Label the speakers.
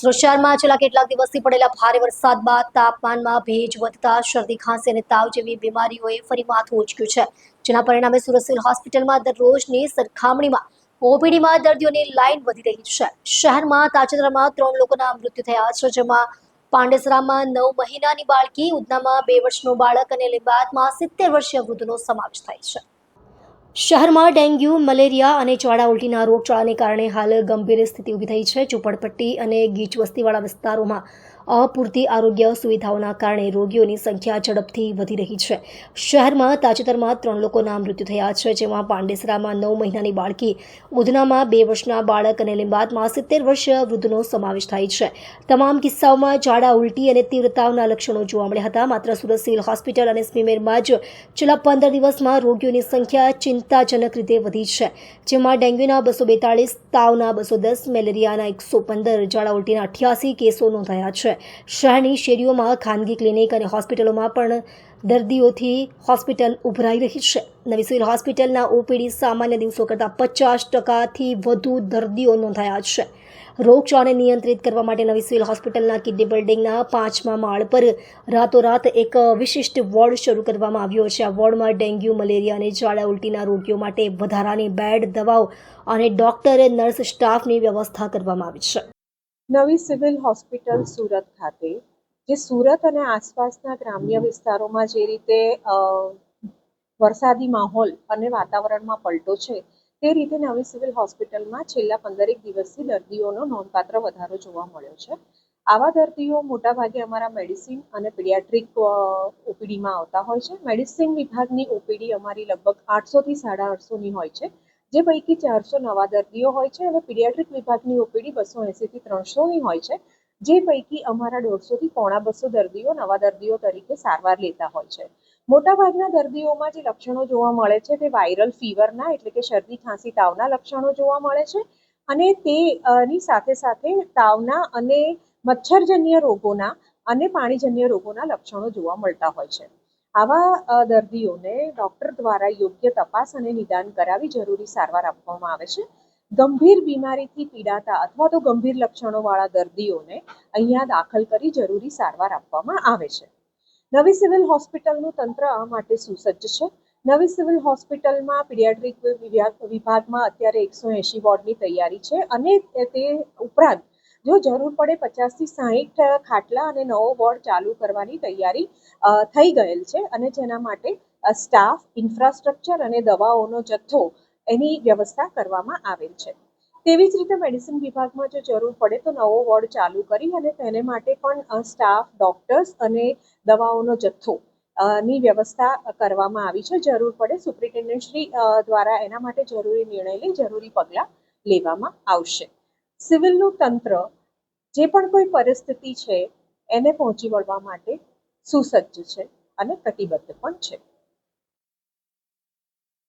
Speaker 1: શહેરમાં છેલ્લા કેટલાક દિવસથી પડેલા ભારે વરસાદ બાદ તાપમાનમાં ભેજ વધતા શરદી, ખાંસી અને તાવ જેવી બીમારીઓએ ફરી માથું ઉચક્યું છે. જેના પરિણામે સુરત સિવિલ હોસ્પિટલમાં દરરોજની સરખામણીમાં ઓપીડીમાં દર્દીઓની લાઇન વધી રહી છે. શહેરમાં તાજેતરમાં ત્રણ લોકોના મૃત્યુ થયા છે, જેમાં પાંડેસરામાં નવ મહિનાની બાળકી, ઉધનામાં બે વર્ષનું બાળક અને લીંબાયતમાં સિત્તેર વર્ષીય વૃદ્ધનો સમાવેશ થાય છે. શહેરમાં ડેન્ગ્યુ, મલેરિયા અને ચોળા ઉલટીના રોગચાળાને કારણે હાલ ગંભીર સ્થિતિ ઊભી થઈ છે. ઝૂંપડપટ્ટી અને ગીચ વસ્તીવાળા વિસ્તારોમાં અપૂરતી આરોગ્ય સુવિધાઓના કારણે રોગીઓની સંખ્યા ઝડપથી વધી રહી છે. શહેરમાં તાજેતરમાં ત્રણ લોકોના મૃત્યુ થયા છે, જેમાં પાંડેસરામાં નવ મહિનાની બાળકી, ઉધનામાં બે વર્ષના બાળક અને લિંબાતમાં સિત્તેર વર્ષીય વૃદ્ધનો સમાવેશ થાય છે. તમામ કિસ્સાઓમાં ઝાડા ઉલટી અને તીવ્ર તાવના લક્ષણો જોવા મળ્યા હતા. માત્ર સુરત સિવિલ હોસ્પિટલ અને સ્મીમેરમાં જ છેલ્લા પંદર દિવસમાં રોગીઓની સંખ્યા ચિંતાજનક રીતે વધી છે, જેમાં ડેન્ગ્યુના બસો બેતાળીસ, તાવના બસો દસ, મેલેરિયાના એકસો પંદર, ઝાડા ઉલટીના અઠ્યાસી કેસો નોંધાયા છે. શહેરની શેરીઓમાં, ખાનગી ક્લિનિક અને હોસ્પિટલોમાં પણ દર્દીઓથી હોસ્પિટલ ઉભરાઈ રહી છે. નવી સિવિલ હોસ્પિટલના ઓપીડી સામાન્ય દિવસો કરતાં પચાસ ટકાથી વધુ દર્દીઓ નોંધાયા છે. રોગચાળાને નિયંત્રિત કરવા માટે નવી સિવિલ હોસ્પિટલના કિડની બિલ્ડિંગના પાંચમા માળ પર રાતોરાત એક વિશિષ્ટ વોર્ડ શરૂ કરવામાં આવ્યો છે. આ વોર્ડમાં ડેન્ગ્યુ, મલેરિયા અને ઝાડા ઉલટીના રોગીઓ માટે વધારાની બેડ, દવાઓ અને ડોક્ટર, નર્સ, સ્ટાફની વ્યવસ્થા કરવામાં આવી છે.
Speaker 2: નવી સિવિલ હોસ્પિટલ સુરત ખાતે જે સુરત અને આસપાસના ગ્રામ્ય વિસ્તારોમાં જે રીતે વરસાદી માહોલ અને વાતાવરણમાં પલટો છે તે રીતે નવી સિવિલ હોસ્પિટલમાં છેલ્લા પંદરેક દિવસથી દર્દીઓનો નોંધપાત્ર વધારો જોવા મળ્યો છે. આવા દર્દીઓ મોટાભાગે અમારા મેડિસિન અને પીડિયાટ્રિક ઓપીડીમાં આવતા હોય છે. મેડિસિન વિભાગની ઓપીડી અમારી લગભગ આઠસોથી સાડા આઠસોની હોય છે. જે પૈકી ચારસો નવા દર્દીઓ હોય છે અને પીડિયાટ્રિક વિભાગની ઓપીડી બસો એંસીથી ત્રણસોની હોય છે, જે પૈકી અમારા દોઢસોથી પોણા બસો દર્દીઓ નવા દર્દીઓ તરીકે સારવાર લેતા હોય છે. મોટાભાગના દર્દીઓમાં જે લક્ષણો જોવા મળે છે તે વાયરલ ફીવરના એટલે કે શરદી, ખાંસી, તાવના લક્ષણો જોવા મળે છે અને તેની સાથે સાથે તાવના અને મચ્છરજન્ય રોગોના અને પાણીજન્ય રોગોના લક્ષણો જોવા મળતા હોય છે. આવા દર્દીઓને ડૉક્ટર દ્વારા યોગ્ય તપાસ અને નિદાન કરાવી જરૂરી સારવાર આપવામાં આવે છે. ગંભીર બીમારીથી પીડાતા અથવા તો ગંભીર લક્ષણોવાળા દર્દીઓને અહીંયા દાખલ કરી જરૂરી સારવાર આપવામાં આવે છે. નવી સિવિલ હોસ્પિટલનું તંત્ર આ માટે સુસજ્જ છે. નવી સિવિલ હોસ્પિટલમાં પીડિયાટ્રિક વિભાગમાં અત્યારે એકસો એંશી વોર્ડની તૈયારી છે અને તે- ઉપરાંત જો જરૂર પડે પચાસથી સાહીઠ ખાટલા અને નવો વોર્ડ ચાલુ કરવાની તૈયારી થઈ ગયેલ છે અને જેના માટે સ્ટાફ, ઇન્ફ્રાસ્ટ્રક્ચર અને દવાઓનો જથ્થો એની વ્યવસ્થા કરવામાં આવેલ છે. તેવી જ રીતે મેડિસિન વિભાગમાં જો જરૂર પડે તો નવો વોર્ડ ચાલુ કરી અને તેને માટે પણ સ્ટાફ, ડોક્ટર્સ અને દવાઓનો જથ્થો ની વ્યવસ્થા કરવામાં આવી છે. જરૂર પડે સુપ્રિન્ટેન્ડન્ટ શ્રી દ્વારા એના માટે જરૂરી નિર્ણય લઈ જરૂરી પગલાં લેવામાં આવશે. સિવિલનું તંત્ર જે પણ કોઈ પરિસ્થિતિ છે, એને પહોંચી વળવા માટે સુસજ્જ છે અને કટિબદ્ધ પણ છે.